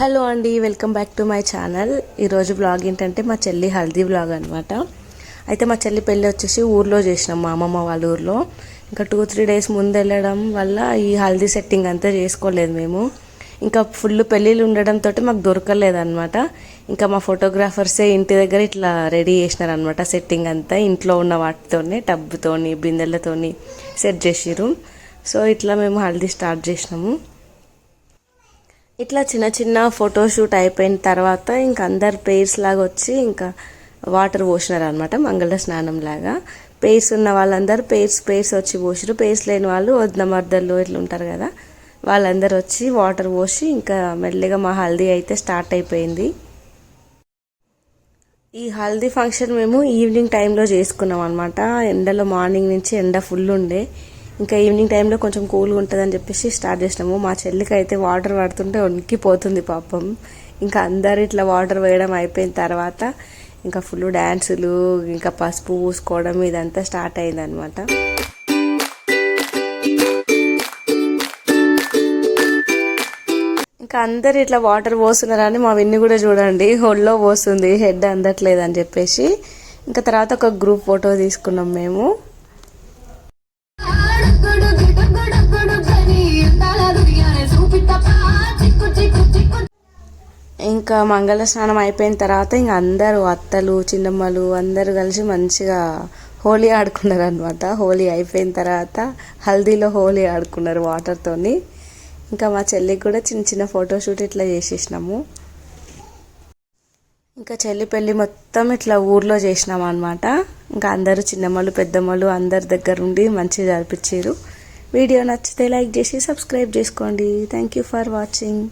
Hello అండి welcome back to my channel. ఈరోజు blog ఏంటంటే మా చెల్లి హల్దీ బ్లాగ్ అనమాట అయితే మా చెల్లి పెళ్ళి వచ్చేసి ఊర్లో చేసినాం మా అమ్మమ్మ వాళ్ళ ఊర్లో. ఇంకా టూ త్రీ డేస్ ముందు వెళ్ళడం వల్ల ఈ హల్దీ సెట్టింగ్ అంతా చేసుకోలేదు మేము. ఇంకా ఫుల్ పెళ్ళిళ్ళు ఉండడంతో మాకు దొరకలేదన్నమాట ఇంకా మా ఫోటోగ్రాఫర్సే ఇంటి దగ్గర ఇట్లా రెడీ చేసినారనమాట సెట్టింగ్ అంతా. ఇంట్లో ఉన్న వాటితోనే టబ్తోని బిందెలతోని సెట్ చేసిరు సో ఇట్లా మేము హల్దీ స్టార్ట్ చేసినాము. ఇట్లా చిన్న చిన్న ఫోటోషూట్ అయిపోయిన తర్వాత ఇంకా అందరు పేర్స్ లాగా వచ్చి ఇంకా వాటర్ పోసినారు అనమాట మంగళ స్నానం లాగా. పేర్స్ ఉన్న వాళ్ళందరూ పేర్స్ పేర్స్ వచ్చి పోసిరు పేర్స్ లేని వాళ్ళు వదిన మర్దలు ఇట్లా ఉంటారు కదా వాళ్ళందరూ వచ్చి వాటర్ పోసి ఇంకా మెల్లిగా మా హల్దీ అయితే స్టార్ట్ అయిపోయింది. ఈ హల్దీ ఫంక్షన్ మేము ఈవినింగ్ టైంలో చేసుకున్నాం అనమాట ఎండలో మార్నింగ్ నుంచి ఎండ ఫుల్ ఉండే. ఇంకా ఈవినింగ్ టైంలో కొంచెం కూల్గా ఉంటుందని చెప్పేసి స్టార్ట్ చేసినాము. మా చెల్లికి అయితే వాటర్ పడుతుంటే వణికిపోతుంది పాపం. ఇంకా అందరు ఇట్లా వాటర్ వేయడం అయిపోయిన తర్వాత ఇంకా ఫుల్ డ్యాన్సులు ఇంకా పసుపు పూసుకోవడం ఇదంతా స్టార్ట్ అయిందనమాట ఇంకా అందరు ఇట్లా వాటర్ పోస్తున్నారని మా విన్ని కూడా చూడండి. హోల్లో పోస్తుంది హెడ్ అందట్లేదు అని చెప్పేసి. ఇంకా తర్వాత ఒక గ్రూప్ ఫోటో తీసుకున్నాం మేము. ఇంకా మంగళ స్నానం అయిపోయిన తర్వాత ఇంక అందరూ అత్తలు చిన్నమ్మలు అందరూ కలిసి మంచిగా హోలీ ఆడుకున్నారు అనమాట హోలీ అయిపోయిన తర్వాత హల్దీలో హోలీ ఆడుకున్నారు వాటర్తోని ఇంకా మా చెల్లికి కూడా చిన్న చిన్న ఫోటోషూట్ ఇట్లా చేసేసినాము. ఇంకా చెల్లి పెళ్ళి మొత్తం ఇట్లా ఊర్లో చేసినాం అనమాట ఇంకా అందరూ చిన్నమ్మలు పెద్దమ్మలు అందరి దగ్గర ఉండి మంచిగా జరిపించారు. వీడియో నచ్చితే లైక్ చేసి సబ్స్క్రైబ్ చేసుకోండి. Thank you for watching